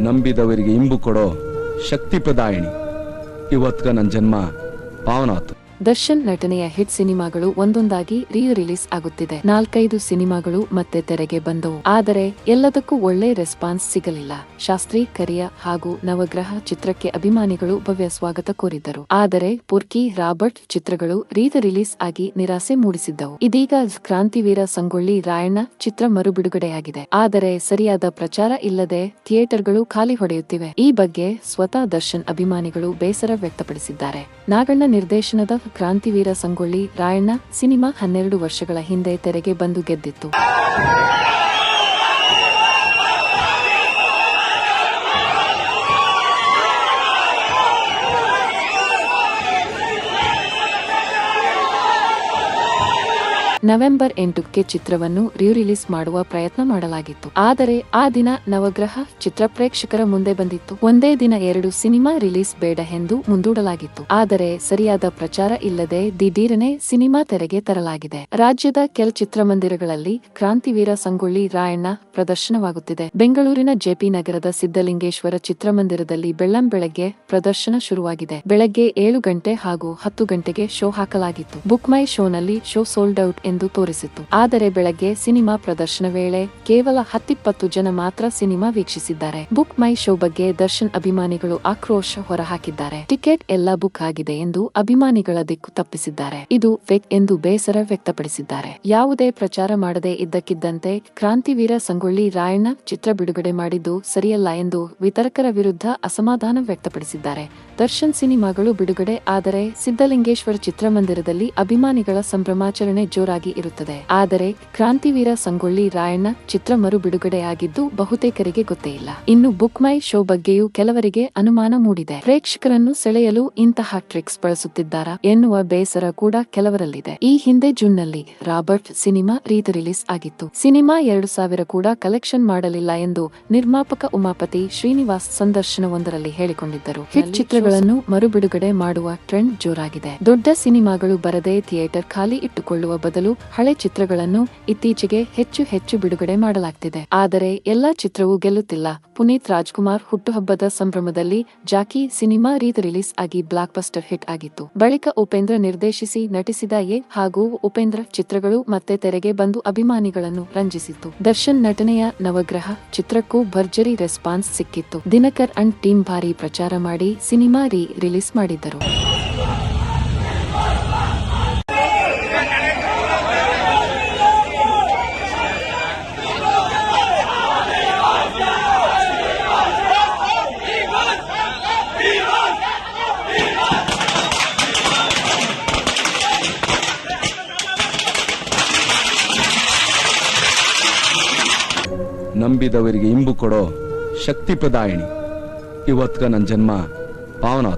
ನಂಬಿದವರಿಗೆ ಇಂಬು ಕೊಡೋ ಶಕ್ತಿ ಪ್ರದಾಯಿಣಿ. ಇವತ್ಗ ನನ್ನ ಜನ್ಮ ಪಾವನಾತು. ದರ್ಶನ್ ನಟನೆಯ ಹಿಟ್ ಸಿನಿಮಾಗಳು ಒಂದೊಂದಾಗಿ ರೀ ರಿಲೀಸ್ ಆಗುತ್ತಿದೆ. ನಾಲ್ಕೈದು ಸಿನಿಮಾಗಳು ಮತ್ತೆ ತೆರೆಗೆ ಬಂದವು. ಆದರೆ ಎಲ್ಲದಕ್ಕೂ ಒಳ್ಳೆ ರೆಸ್ಪಾನ್ಸ್ ಸಿಗಲಿಲ್ಲ. ಶಾಸ್ತ್ರಿ, ಕರಿಯ ಹಾಗೂ ನವಗ್ರಹ ಚಿತ್ರಕ್ಕೆ ಅಭಿಮಾನಿಗಳು ಭವ್ಯ ಸ್ವಾಗತ ಕೋರಿದ್ದರು. ಆದರೆ ಪುರ್ಕಿ, ರಾಬರ್ಟ್ ಚಿತ್ರಗಳು ರೀ ರಿಲೀಸ್ ಆಗಿ ನಿರಾಸೆ ಮೂಡಿಸಿದ್ದವು. ಇದೀಗ ಕ್ರಾಂತಿವೀರ ಸಂಗೊಳ್ಳಿ ರಾಯಣ್ಣ ಚಿತ್ರ ಮರುಬಿಡುಗಡೆಯಾಗಿದೆ. ಆದರೆ ಸರಿಯಾದ ಪ್ರಚಾರ ಇಲ್ಲದೆ ಥಿಯೇಟರ್ಗಳು ಖಾಲಿ ಹೊಡೆಯುತ್ತಿವೆ. ಈ ಬಗ್ಗೆ ಸ್ವತಃ ದರ್ಶನ್ ಅಭಿಮಾನಿಗಳು ಬೇಸರ ವ್ಯಕ್ತಪಡಿಸಿದ್ದಾರೆ. ನಾಗಣ್ಣ ನಿರ್ದೇಶನದ ಕ್ರಾಂತಿವೀರ ಸಂಗೊಳ್ಳಿ ರಾಯಣ್ಣ ಸಿನಿಮಾ ಹನ್ನೆರಡು ವರ್ಷಗಳ ಹಿಂದೆ ತೆರೆಗೆ ಬಂದು ಗೆದ್ದಿತ್ತು. ನವೆಂಬರ್ ಎಂಟಕ್ಕೆ ಚಿತ್ರವನ್ನು ರೀ ರಿಲೀಸ್ ಮಾಡುವ ಪ್ರಯತ್ನ ಮಾಡಲಾಗಿತ್ತು. ಆದರೆ ಆ ದಿನ ನವಗ್ರಹ ಚಿತ್ರ ಪ್ರೇಕ್ಷಕರ ಮುಂದೆ ಬಂದಿತ್ತು. ಒಂದೇ ದಿನ ಎರಡು ಸಿನಿಮಾ ರಿಲೀಸ್ ಬೇಡ ಎಂದು ಮುಂದೂಡಲಾಗಿತ್ತು. ಆದರೆ ಸರಿಯಾದ ಪ್ರಚಾರ ಇಲ್ಲದೆ ದಿಢೀರನೆ ಸಿನಿಮಾ ತೆರೆಗೆ ತರಲಾಗಿದೆ. ರಾಜ್ಯದ ಕೆಲ ಚಿತ್ರಮಂದಿರಗಳಲ್ಲಿ ಕ್ರಾಂತಿವೀರ ಸಂಗೊಳ್ಳಿ ರಾಯಣ್ಣ ಪ್ರದರ್ಶನವಾಗುತ್ತಿದೆ. ಬೆಂಗಳೂರಿನ ಜೆಪಿ ನಗರದ ಸಿದ್ದಲಿಂಗೇಶ್ವರ ಚಿತ್ರಮಂದಿರದಲ್ಲಿ ಬೆಳ್ಳಂ ಬೆಳಗ್ಗೆ ಪ್ರದರ್ಶನ ಶುರುವಾಗಿದೆ. ಬೆಳಗ್ಗೆ ಏಳು ಗಂಟೆ ಹಾಗೂ ಹತ್ತು ಗಂಟೆಗೆ ಶೋ ಹಾಕಲಾಗಿತ್ತು. ಬುಕ್ ಮೈ ಶೋನಲ್ಲಿ ಶೋ ಸೋಲ್ಡ್ ಔಟ್ ಎಂದು ತೋರಿಸಿತು. ಆದರೆ ಬೆಳಗ್ಗೆ ಸಿನಿಮಾ ಪ್ರದರ್ಶನ ವೇಳೆ ಕೇವಲ ಹತ್ತಿಪ್ಪತ್ತು ಜನ ಮಾತ್ರ ಸಿನಿಮಾ ವೀಕ್ಷಿಸಿದ್ದಾರೆ. ಬುಕ್ ಮೈ ಶೋ ಬಗ್ಗೆ ದರ್ಶನ್ ಅಭಿಮಾನಿಗಳು ಆಕ್ರೋಶ ಹೊರಹಾಕಿದ್ದಾರೆ. ಟಿಕೆಟ್ ಎಲ್ಲ ಬುಕ್ ಆಗಿದೆ ಎಂದು ಅಭಿಮಾನಿಗಳ ದಿಕ್ಕು ತಪ್ಪಿಸಿದ್ದಾರೆ. ಇದು ಫೇಕ್ ಎಂದು ಬೇಸರ ವ್ಯಕ್ತಪಡಿಸಿದ್ದಾರೆ. ಯಾವುದೇ ಪ್ರಚಾರ ಮಾಡದೆ ಇದ್ದಕ್ಕಿದ್ದಂತೆ ಕ್ರಾಂತಿವೀರ ಸಂಗೊಳ್ಳಿ ರಾಯಣ್ಣ ಚಿತ್ರ ಬಿಡುಗಡೆ ಮಾಡಿದ್ದು ಸರಿಯಲ್ಲ ಎಂದು ವಿತರಕರ ವಿರುದ್ಧ ಅಸಮಾಧಾನ ವ್ಯಕ್ತಪಡಿಸಿದ್ದಾರೆ. ದರ್ಶನ್ ಸಿನಿಮಾಗಳು ಬಿಡುಗಡೆ ಆದರೆ ಸಿದ್ದಲಿಂಗೇಶ್ವರ ಚಿತ್ರಮಂದಿರದಲ್ಲಿ ಅಭಿಮಾನಿಗಳ ಸಂಭ್ರಮಾಚರಣೆ ಜೋರಾಗಿ ಇರುತ್ತದೆ. ಆದರೆ ಕ್ರಾಂತಿವೀರ ಸಂಗೊಳ್ಳಿ ರಾಯಣ್ಣ ಚಿತ್ರ ಮರು ಬಿಡುಗಡೆಯಾಗಿದ್ದು ಬಹುತೇಕರಿಗೆ ಗೊತ್ತೇ ಇಲ್ಲ. ಇನ್ನು ಬುಕ್ ಮೈ ಶೋ ಬಗ್ಗೆಯೂ ಕೆಲವರಿಗೆ ಅನುಮಾನ ಮೂಡಿದೆ. ಪ್ರೇಕ್ಷಕರನ್ನು ಸೆಳೆಯಲು ಇಂತಹ ಟ್ರಿಕ್ಸ್ ಬಳಸುತ್ತಿದ್ದಾರಾ ಎನ್ನುವ ಬೇಸರ ಕೂಡ ಕೆಲವರಲ್ಲಿದೆ. ಈ ಹಿಂದೆ ಜೂನ್ನಲ್ಲಿ ರಾಬರ್ಟ್ ಸಿನಿಮಾ ರೀತಿ ರಿಲೀಸ್ ಆಗಿತ್ತು. ಸಿನಿಮಾ ಎರಡು ಸಾವಿರ ಕೂಡ ಕಲೆಕ್ಷನ್ ಮಾಡಲಿಲ್ಲ ಎಂದು ನಿರ್ಮಾಪಕ ಉಮಾಪತಿ ಶ್ರೀನಿವಾಸ್ ಸಂದರ್ಶನವೊಂದರಲ್ಲಿ ಹೇಳಿಕೊಂಡಿದ್ದರು. ಹಿಟ್ ಚಿತ್ರಗಳನ್ನು ಮರುಬಿಡುಗಡೆ ಮಾಡುವ ಟ್ರೆಂಡ್ ಜೋರಾಗಿದೆ. ದೊಡ್ಡ ಸಿನಿಮಾಗಳು ಬರದೆ ಥಿಯೇಟರ್ ಖಾಲಿ ಇಟ್ಟುಕೊಳ್ಳುವ ಬದಲು ಹಳೆ ಚಿತ್ರಗಳನ್ನು ಇತ್ತೀಚೆಗೆ ಹೆಚ್ಚು ಹೆಚ್ಚು ಬಿಡುಗಡೆ ಮಾಡಲಾಗ್ತಿದೆ. ಆದರೆ ಎಲ್ಲಾ ಚಿತ್ರವೂ ಗೆಲ್ಲುತ್ತಿಲ್ಲ. ಪುನೀತ್ ರಾಜ್ಕುಮಾರ್ ಹುಟ್ಟುಹಬ್ಬದ ಸಂಭ್ರಮದಲ್ಲಿ ಜಾಕಿ ಸಿನಿಮಾ ರೀತ ರಿಲೀಸ್ ಆಗಿ ಬ್ಲಾಕ್ ಬಸ್ಟರ್ ಹಿಟ್ ಆಗಿತ್ತು. ಬಳಿಕ ಉಪೇಂದ್ರ ನಿರ್ದೇಶಿಸಿ ನಟಿಸಿದ ಎ ಹಾಗೂ ಉಪೇಂದ್ರ ಚಿತ್ರಗಳು ಮತ್ತೆ ತೆರೆಗೆ ಬಂದು ಅಭಿಮಾನಿಗಳನ್ನು ರಂಜಿಸಿತು ದರ್ಶನ್ ನಟನೆಯ ನವಗ್ರಹ ಚಿತ್ರಕ್ಕೂ ಭರ್ಜರಿ ರೆಸ್ಪಾನ್ಸ್ ಸಿಕ್ಕಿತ್ತು. ದಿನಕರ್ ಅಂಡ್ ಟೀಮ್ ಭಾರಿ ಪ್ರಚಾರ ಮಾಡಿ ಸಿನಿಮಾ ರೀ ರಿಲೀಸ್ ಮಾಡಿದ್ದರು. ನಂಬಿದವರಿಗೆ ಇಂಬು ಕೊಡೋ ಶಕ್ತಿ ಪ್ರದಾಯಿಣಿ. ಇವತ್ಗ ನನ್ನ ಜನ್ಮ ಪಾವನಾತು.